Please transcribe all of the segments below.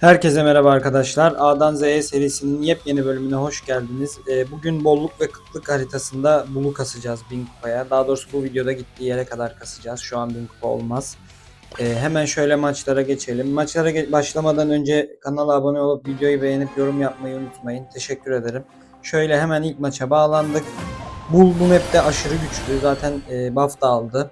Herkese merhaba arkadaşlar. A'dan Z'ye serisinin yepyeni bölümüne hoş geldiniz. Ee, bugün bolluk ve kıtlık haritasında bulu kasacağız 1000 kupaya. Daha doğrusu bu videoda gittiği yere kadar kasacağız. Şu an 1000 kupa olmaz. Ee, hemen şöyle maçlara geçelim. Maçlara başlamadan önce kanala abone olup videoyu beğenip yorum yapmayı unutmayın. Teşekkür ederim. Şöyle hemen ilk maça bağlandık. Bul bu map'te aşırı güçlü. Zaten e, buff da aldı.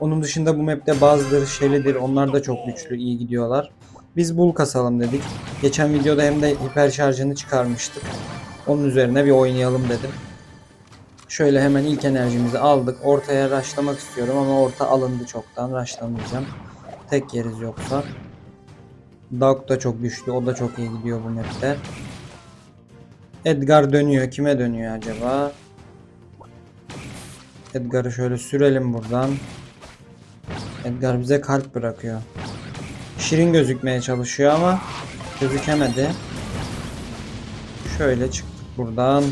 Onun dışında bu map'te bazıları Shelly'dir. Onlar da çok güçlü, iyi gidiyorlar. Biz bul kasalım dedik. Geçen videoda hem de hiper şarjını çıkarmıştık. Onun üzerine bir oynayalım dedim. Şöyle hemen ilk enerjimizi aldık. Ortaya raşlamak istiyorum ama orta alındı çoktan. Raşlamayacağım. Tek yeriz yoksa. Dog da çok güçlü. O da çok iyi gidiyor bu map'te. Edgar dönüyor. Kime dönüyor acaba? Edgar'ı şöyle sürelim buradan. Edgar bize kalp bırakıyor. Şirin gözükmeye çalışıyor ama gözükemedi. Şöyle çıktık buradan.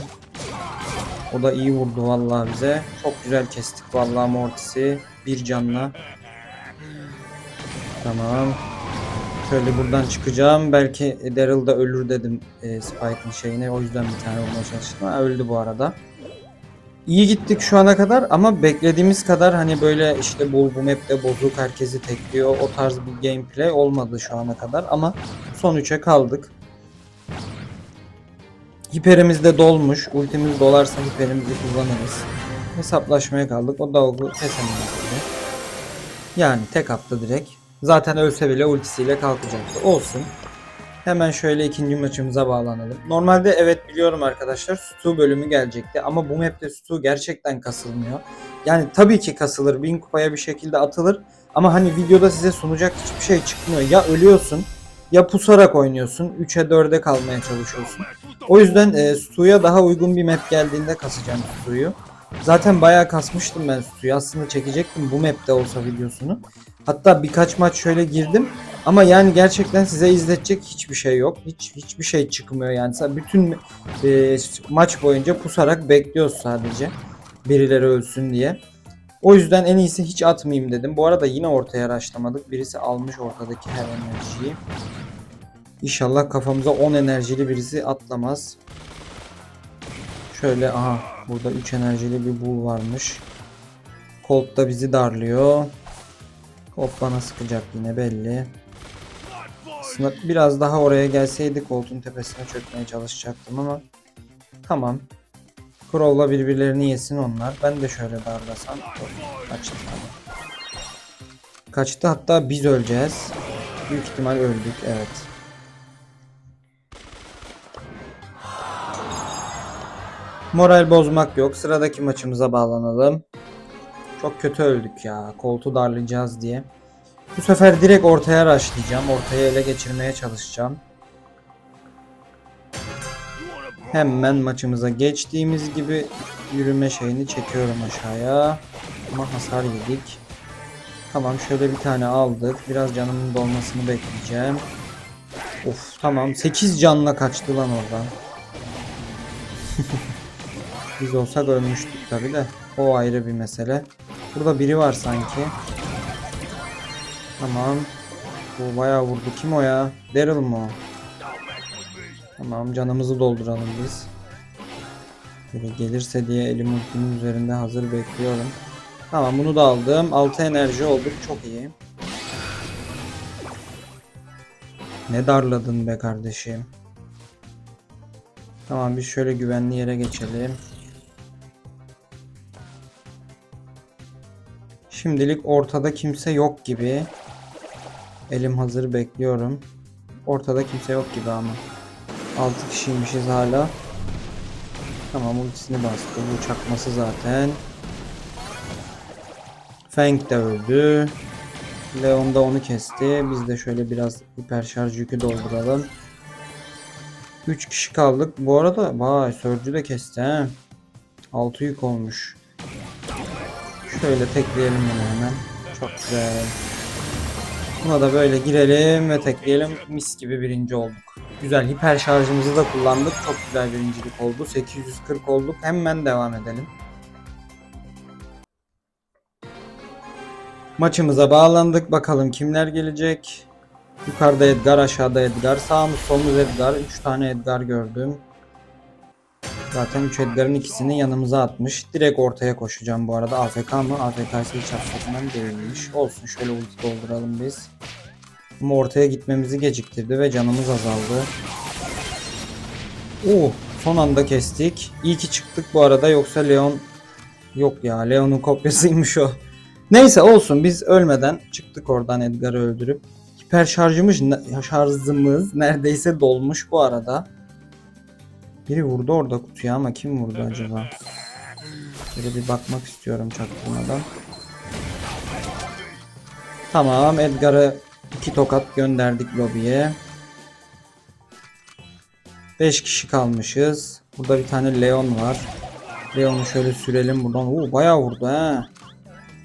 O da iyi vurdu vallahi bize. Çok güzel kestik vallahi Mortis'i. Bir canla. Tamam. Şöyle buradan çıkacağım. Belki Daryl da ölür dedim e, Spike'ın şeyine. O yüzden bir tane vurmaya çalıştım. Ha, öldü bu arada. İyi gittik şu ana kadar ama beklediğimiz kadar hani böyle işte bul bu map'te bozuk herkesi tekliyor o tarz bir gameplay olmadı şu ana kadar ama son 3'e kaldık. Hiperimiz de dolmuş. Ultimiz dolarsa hiperimizi kullanırız. Hesaplaşmaya kaldık. O Dog'u kesemeyiz gibi. Yani tek attı direkt. Zaten ölse bile ultisiyle kalkacaktı. Olsun. Hemen şöyle ikinci maçımıza bağlanalım. Normalde evet biliyorum arkadaşlar Stu bölümü gelecekti ama bu map'te Stu gerçekten kasılmıyor. Yani tabii ki kasılır. 1000 kupaya bir şekilde atılır. Ama hani videoda size sunacak hiçbir şey çıkmıyor. Ya ölüyorsun ya pusarak oynuyorsun. 3'e 4'e kalmaya çalışıyorsun. O yüzden e, Stu'ya daha uygun bir map geldiğinde kasacağım Stu'yu. Zaten bayağı kasmıştım ben Stu'yu. Aslında çekecektim bu map'te olsa videosunu. Hatta birkaç maç şöyle girdim. Ama yani gerçekten size izletecek hiçbir şey yok. Hiç hiçbir şey çıkmıyor yani. Sen Bütün e, maç boyunca pusarak bekliyoruz sadece. Birileri ölsün diye. O yüzden en iyisi hiç atmayayım dedim. Bu arada yine ortaya raşlamadık. Birisi almış ortadaki her enerjiyi. İnşallah kafamıza 10 enerjili birisi atlamaz. Şöyle aha burada 3 enerjili bir bul varmış. Colt da bizi darlıyor. Colt bana sıkacak yine belli. Aslında biraz daha oraya gelseydi koltuğun tepesine çökmeye çalışacaktım ama tamam. Crow'la birbirlerini yesin onlar. Ben de şöyle darlasam. Kaçtı. Kaçtı hatta biz öleceğiz. Büyük ihtimal öldük evet. Moral bozmak yok. Sıradaki maçımıza bağlanalım. Çok kötü öldük ya. Koltuğu darlayacağız diye. Bu sefer direkt ortaya raşlayacağım. Ortaya ele geçirmeye çalışacağım. Hemen maçımıza geçtiğimiz gibi yürüme şeyini çekiyorum aşağıya. Ama hasar yedik. Tamam şöyle bir tane aldık. Biraz canımın dolmasını bekleyeceğim. Of tamam 8 canla kaçtı lan oradan. Biz olsak ölmüştük tabi de. O ayrı bir mesele. Burada biri var sanki. Tamam. Bu bayağı vurdu. Kim o ya? Daryl o? Tamam canımızı dolduralım biz. Böyle gelirse diye elim üzerinde hazır bekliyorum. Tamam bunu da aldım. 6 enerji olduk. Çok iyi. Ne darladın be kardeşim. Tamam biz şöyle güvenli yere geçelim. Şimdilik ortada kimse yok gibi. Elim hazır bekliyorum. Ortada kimse yok gibi ama. 6 kişiymişiz hala. Tamam ultisini bastı. Bu çakması zaten. Fang de öldü. Leon da onu kesti. Biz de şöyle biraz hiper şarj yükü dolduralım. 3 kişi kaldık. Bu arada vay Sörcü de kesti he. 6 yük olmuş. Şöyle tekleyelim bunu hemen. Çok güzel. Buna da böyle girelim ve tekleyelim. Mis gibi birinci olduk. Güzel hiper şarjımızı da kullandık. Çok güzel birincilik oldu. 840 olduk. Hemen devam edelim. Maçımıza bağlandık. Bakalım kimler gelecek. Yukarıda Edgar, aşağıda Edgar. Sağımız solumuz Edgar. 3 tane Edgar gördüm. Zaten 3 Edgar'ın ikisini yanımıza atmış. Direkt ortaya koşacağım bu arada. AFK mı? AFK ise hiç affetmem değilmiş. Olsun şöyle ulti dolduralım biz. Ama ortaya gitmemizi geciktirdi ve canımız azaldı. Oo, son anda kestik. İyi ki çıktık bu arada yoksa Leon yok ya Leon'un kopyasıymış o. Neyse olsun biz ölmeden çıktık oradan Edgar'ı öldürüp. Hiper şarjımız, şarjımız neredeyse dolmuş bu arada. Biri vurdu orada kutuya ama kim vurdu acaba? Şöyle bir bakmak istiyorum çaktırmadan. Tamam Edgar'ı iki tokat gönderdik lobiye. 5 kişi kalmışız. Burada bir tane Leon var. Leon'u şöyle sürelim buradan. Oo bayağı vurdu ha.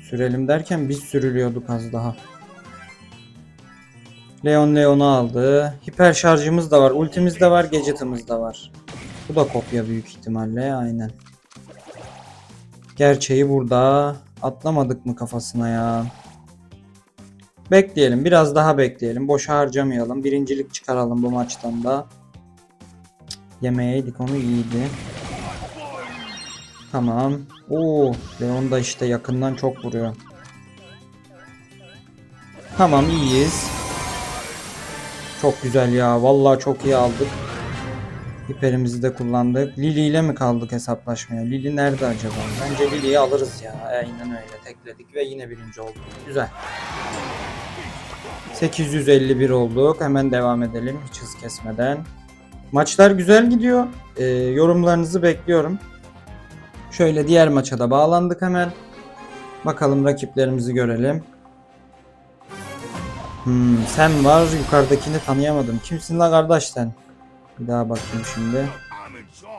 Sürelim derken biz sürülüyorduk az daha. Leon Leon'u aldı. Hiper şarjımız da var. Ultimiz de var. Gadget'ımız da var. Bu da kopya büyük ihtimalle. Aynen. Gerçeği burada. Atlamadık mı kafasına ya? Bekleyelim. Biraz daha bekleyelim. Boşa harcamayalım. Birincilik çıkaralım bu maçtan da. Cık, Yemeyeydik onu iyiydi. Tamam. Oo, Leon da işte yakından çok vuruyor. Tamam iyiyiz. Çok güzel ya. Vallahi çok iyi aldık. Hiperimizi de kullandık. Lili ile mi kaldık hesaplaşmaya? Lili nerede acaba? Bence Lili'yi alırız ya. Aynen öyle. Tekledik ve yine birinci olduk. Güzel. 851 olduk. Hemen devam edelim hiç hız kesmeden. Maçlar güzel gidiyor. Ee, yorumlarınızı bekliyorum. Şöyle diğer maça da bağlandık hemen. Bakalım rakiplerimizi görelim. Hmm, sen var yukarıdakini tanıyamadım. Kimsin la kardeş sen? Bir daha bakayım şimdi.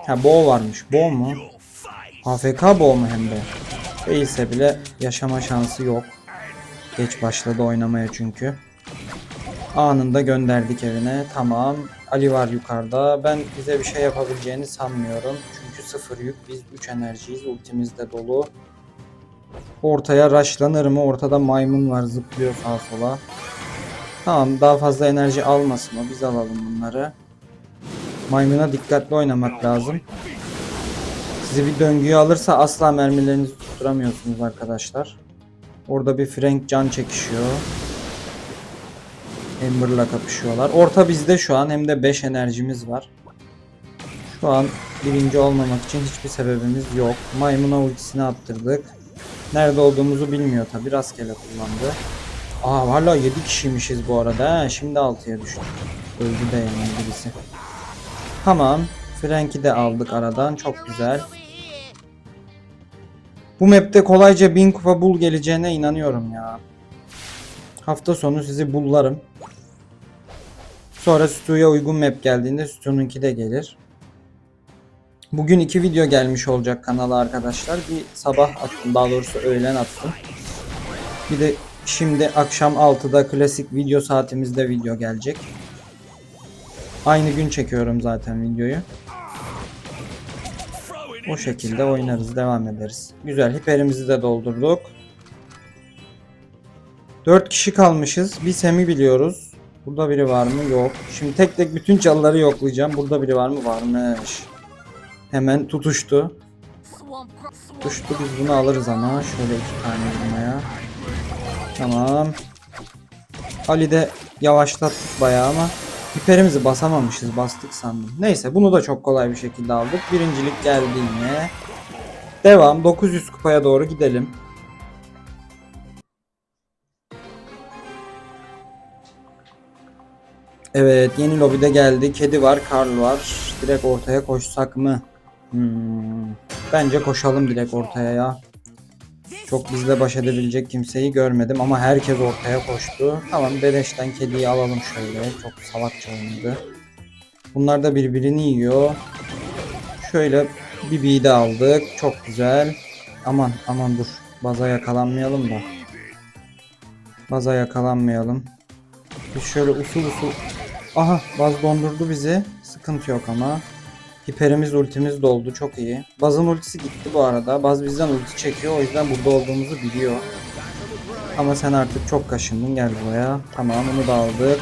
Ha Bo varmış. Bo mu? AFK Bo mu hem de? Değilse bile yaşama şansı yok. Geç başladı oynamaya çünkü. Anında gönderdik evine. Tamam. Ali var yukarıda. Ben bize bir şey yapabileceğini sanmıyorum. Çünkü sıfır yük. Biz 3 enerjiyiz. Ultimiz de dolu. Ortaya rushlanır mı? Ortada maymun var zıplıyor sağa sola. Tamam daha fazla enerji almasın o. Biz alalım bunları. Maymuna dikkatli oynamak lazım. Sizi bir döngüye alırsa asla mermilerinizi tutturamıyorsunuz arkadaşlar. Orada bir Frank can çekişiyor. Ember'la kapışıyorlar. Orta bizde şu an hem de 5 enerjimiz var. Şu an birinci olmamak için hiçbir sebebimiz yok. Maymuna ultisini attırdık. Nerede olduğumuzu bilmiyor tabi rastgele kullandı. Aa hala 7 kişiymişiz bu arada. He, şimdi 6'ya düştük. Öldü de yani birisi. Tamam. Frank'i de aldık aradan. Çok güzel. Bu map'te kolayca 1000 kupa bul geleceğine inanıyorum ya. Hafta sonu sizi bullarım. Sonra Stu'ya uygun map geldiğinde Stu'nunki de gelir. Bugün iki video gelmiş olacak kanala arkadaşlar. Bir sabah attım daha doğrusu öğlen attım. Bir de şimdi akşam 6'da klasik video saatimizde video gelecek. Aynı gün çekiyorum zaten videoyu. O şekilde oynarız devam ederiz. Güzel hiperimizi de doldurduk. 4 kişi kalmışız. Bir Sem'i biliyoruz. Burada biri var mı? Yok. Şimdi tek tek bütün çalıları yoklayacağım. Burada biri var mı? Varmış. Hemen tutuştu. Tutuştu biz bunu alırız ama. Şöyle iki tane vurmaya. Tamam. Ali de yavaşlattık bayağı ama hiperimizi basamamışız. Bastık sandım. Neyse bunu da çok kolay bir şekilde aldık. Birincilik geldi yine. Devam. 900 kupaya doğru gidelim. Evet yeni lobide geldi. Kedi var, Karl var. Direkt ortaya koşsak mı? Hmm. Bence koşalım direkt ortaya ya. Çok bizle baş edebilecek kimseyi görmedim ama herkes ortaya koştu. Tamam beleşten kediyi alalım şöyle. Çok salakça oynadı. Bunlar da birbirini yiyor. Şöyle Bibi'yi de aldık. Çok güzel. Aman aman dur. Baza yakalanmayalım da. Baza yakalanmayalım. Biz şöyle usul usul Aha Baz dondurdu bizi. Sıkıntı yok ama. Hiperimiz ultimiz doldu çok iyi. Baz'ın ultisi gitti bu arada. Baz bizden ulti çekiyor o yüzden burada olduğumuzu biliyor. Ama sen artık çok kaşındın gel buraya. Tamam onu da aldık.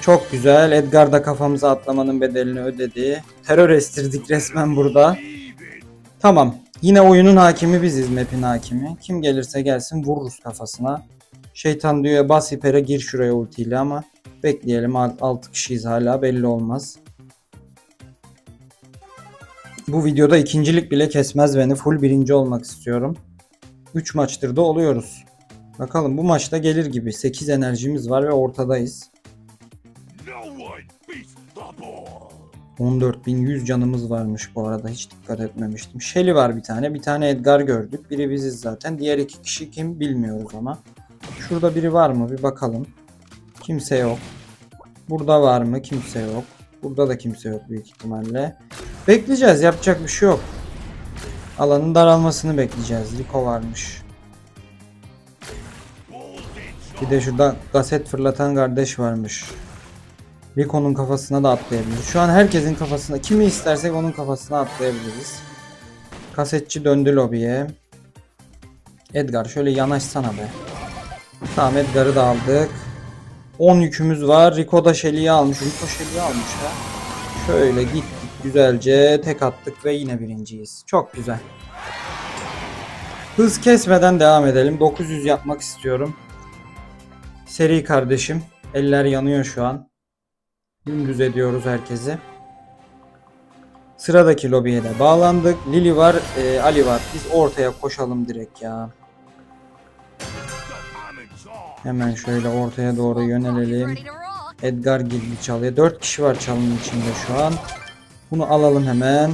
Çok güzel. Edgar da kafamıza atlamanın bedelini ödedi. Terör estirdik resmen burada. Tamam. Yine oyunun hakimi biziz map'in hakimi. Kim gelirse gelsin vururuz kafasına. Şeytan diyor bas hipere gir şuraya ultiyle ama bekleyelim 6 kişiyiz hala belli olmaz. Bu videoda ikincilik bile kesmez beni. Full birinci olmak istiyorum. 3 maçtır da oluyoruz. Bakalım bu maçta gelir gibi. 8 enerjimiz var ve ortadayız. No one beats the ball. 14.100 canımız varmış bu arada. Hiç dikkat etmemiştim. Shelly var bir tane. Bir tane Edgar gördük. Biri biziz zaten. Diğer iki kişi kim bilmiyoruz ama. Şurada biri var mı? Bir bakalım. Kimse yok. Burada var mı? Kimse yok. Burada da kimse yok büyük ihtimalle. Bekleyeceğiz. Yapacak bir şey yok. Alanın daralmasını bekleyeceğiz. Rico varmış. Bir de şurada kaset fırlatan kardeş varmış. Rico'nun kafasına da atlayabiliriz. Şu an herkesin kafasına, kimi istersek onun kafasına atlayabiliriz. Kasetçi döndü lobiye. Edgar şöyle yanaşsana be. Tamam Edgar'ı da aldık. 10 yükümüz var. Rico da Shelly'i almış. Rico Shelly'i almış ha. Şöyle gittik güzelce tek attık ve yine birinciyiz. Çok güzel. Hız kesmeden devam edelim. 900 yapmak istiyorum. Seri kardeşim. Eller yanıyor şu an. Dümdüz ediyoruz herkesi. Sıradaki lobiye de bağlandık. Lili var, e, Ali var. Biz ortaya koşalım direkt ya. Hemen şöyle ortaya doğru yönelelim. Edgar girdi çalıya. 4 kişi var çalının içinde şu an. Bunu alalım hemen.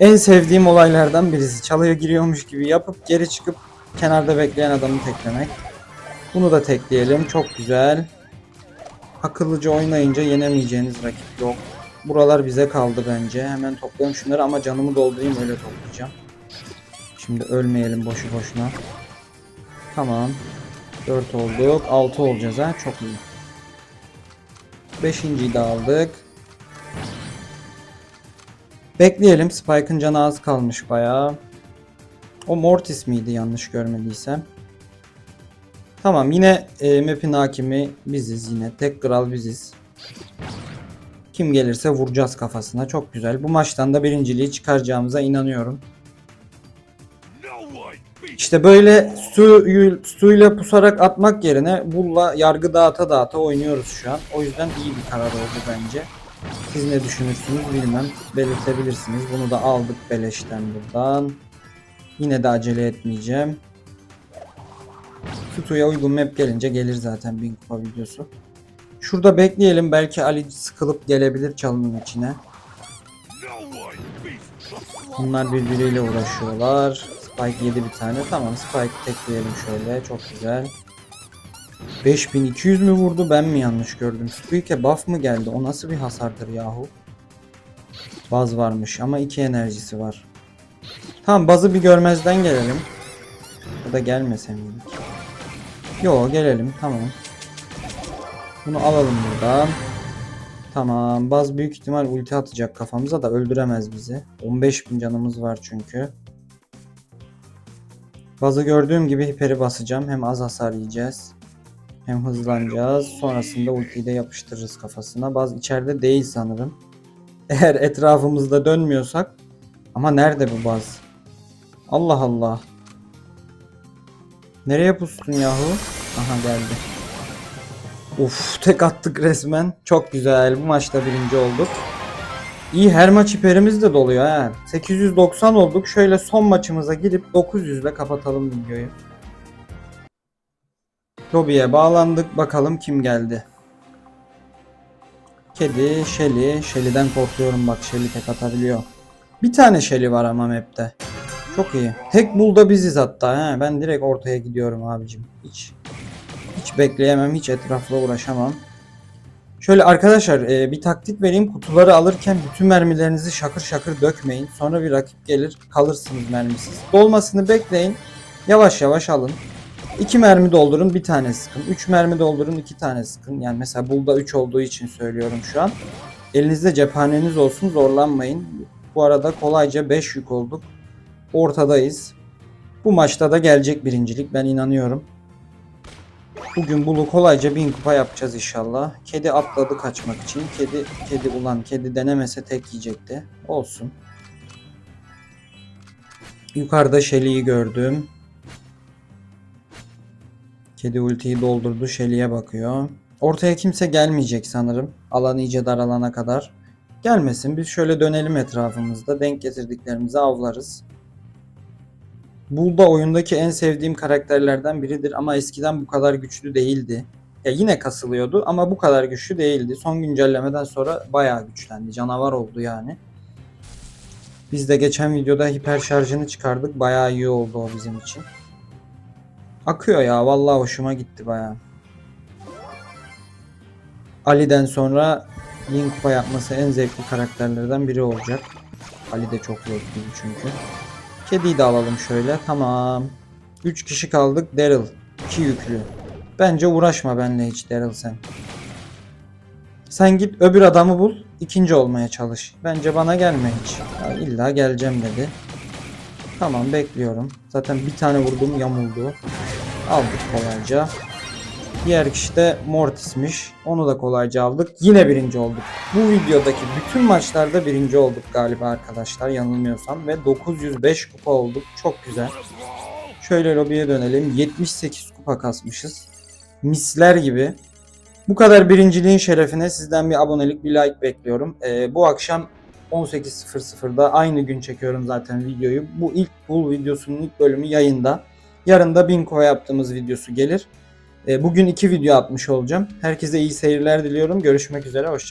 En sevdiğim olaylardan birisi. Çalıya giriyormuş gibi yapıp geri çıkıp kenarda bekleyen adamı teklemek. Bunu da tekleyelim. Çok güzel. Akıllıca oynayınca yenemeyeceğiniz rakip yok. Buralar bize kaldı bence. Hemen toplayalım şunları ama canımı doldurayım öyle toplayacağım. Şimdi ölmeyelim boşu boşuna. Tamam. 4 olduk. 6 olacağız ha. Çok iyi. Beşinciyi de aldık. Bekleyelim. Spike'ın canı az kalmış bayağı. O Mortis miydi yanlış görmediysem. Tamam yine e, map'in hakimi biziz yine. Tek kral biziz. Kim gelirse vuracağız kafasına. Çok güzel. Bu maçtan da birinciliği çıkaracağımıza inanıyorum. İşte böyle suyu, suyla pusarak atmak yerine bulla yargı dağıta dağıta oynuyoruz şu an. O yüzden iyi bir karar oldu bence. Siz ne düşünürsünüz bilmem. Belirtebilirsiniz. Bunu da aldık beleşten buradan. Yine de acele etmeyeceğim. Tutu'ya uygun map gelince gelir zaten bin kupa videosu. Şurada bekleyelim. Belki Ali sıkılıp gelebilir çalının içine. Bunlar birbiriyle uğraşıyorlar. Spike yedi bir tane. Tamam Spike tekleyelim şöyle. Çok güzel. 5200 mü vurdu ben mi yanlış gördüm? Spike'e buff mı geldi? O nasıl bir hasardır yahu? Baz varmış ama iki enerjisi var. Tamam bazı bir görmezden gelelim. Ya da gelmese miydik? Yo gelelim tamam. Bunu alalım buradan. Tamam. Baz büyük ihtimal ulti atacak kafamıza da öldüremez bizi. 15.000 canımız var çünkü. Bazı gördüğüm gibi hiperi basacağım. Hem az hasar yiyeceğiz. Hem hızlanacağız. Sonrasında ultiyi de yapıştırırız kafasına. Baz içeride değil sanırım. Eğer etrafımızda dönmüyorsak. Ama nerede bu baz? Allah Allah. Nereye pustun yahu? Aha geldi. Uf tek attık resmen. Çok güzel. Bu maçta birinci olduk. İyi her maç hiperimiz de doluyor ha. 890 olduk. Şöyle son maçımıza gidip 900 ile kapatalım videoyu. Lobiye bağlandık. Bakalım kim geldi. Kedi, Shelly. Shelly'den korkuyorum bak. Shelly tek atabiliyor. Bir tane Shelly var ama map'te. Çok iyi. Tek bulda biziz hatta. He. Ben direkt ortaya gidiyorum abicim. Hiç hiç bekleyemem, hiç etrafla uğraşamam. Şöyle arkadaşlar e, bir taktik vereyim. Kutuları alırken bütün mermilerinizi şakır şakır dökmeyin. Sonra bir rakip gelir kalırsınız mermisiz. Dolmasını bekleyin. Yavaş yavaş alın. 2 mermi doldurun bir tane sıkın. 3 mermi doldurun iki tane sıkın. Yani mesela bulda 3 olduğu için söylüyorum şu an. Elinizde cephaneniz olsun zorlanmayın. Bu arada kolayca 5 yük olduk. Ortadayız. Bu maçta da gelecek birincilik ben inanıyorum. Bugün bunu kolayca 1000 kupa yapacağız inşallah. Kedi atladı kaçmak için. Kedi kedi ulan kedi denemese tek yiyecekti. Olsun. Yukarıda Shelly'yi gördüm. Kedi ultiyi doldurdu. Shelly'e bakıyor. Ortaya kimse gelmeyecek sanırım. Alan iyice daralana kadar. Gelmesin. Biz şöyle dönelim etrafımızda. Denk getirdiklerimizi avlarız. Bull da oyundaki en sevdiğim karakterlerden biridir ama eskiden bu kadar güçlü değildi. Ya yine kasılıyordu ama bu kadar güçlü değildi. Son güncellemeden sonra bayağı güçlendi. Canavar oldu yani. Biz de geçen videoda hiper şarjını çıkardık. Bayağı iyi oldu o bizim için. Akıyor ya. Vallahi hoşuma gitti bayağı. Ali'den sonra Link yapması en zevkli karakterlerden biri olacak. Ali de çok zevkliydi çünkü. Kediyi de alalım şöyle. Tamam. 3 kişi kaldık. Daryl. 2 yüklü. Bence uğraşma benimle hiç Daryl sen. Sen git öbür adamı bul. ikinci olmaya çalış. Bence bana gelme hiç. Ya illa geleceğim dedi. Tamam bekliyorum. Zaten bir tane vurdum yamuldu. Aldık kolayca. Diğer kişi de Mortis'miş. Onu da kolayca aldık. Yine birinci olduk. Bu videodaki bütün maçlarda birinci olduk galiba arkadaşlar yanılmıyorsam. Ve 905 kupa olduk. Çok güzel. Şöyle lobiye dönelim. 78 kupa kasmışız. Misler gibi. Bu kadar birinciliğin şerefine sizden bir abonelik, bir like bekliyorum. Ee, bu akşam 18.00'da aynı gün çekiyorum zaten videoyu. Bu ilk bull videosunun ilk bölümü yayında. Yarın da 1000 kupa yaptığımız videosu gelir. E, Bugün iki video atmış olacağım. Herkese iyi seyirler diliyorum. Görüşmek üzere. Hoşçakalın.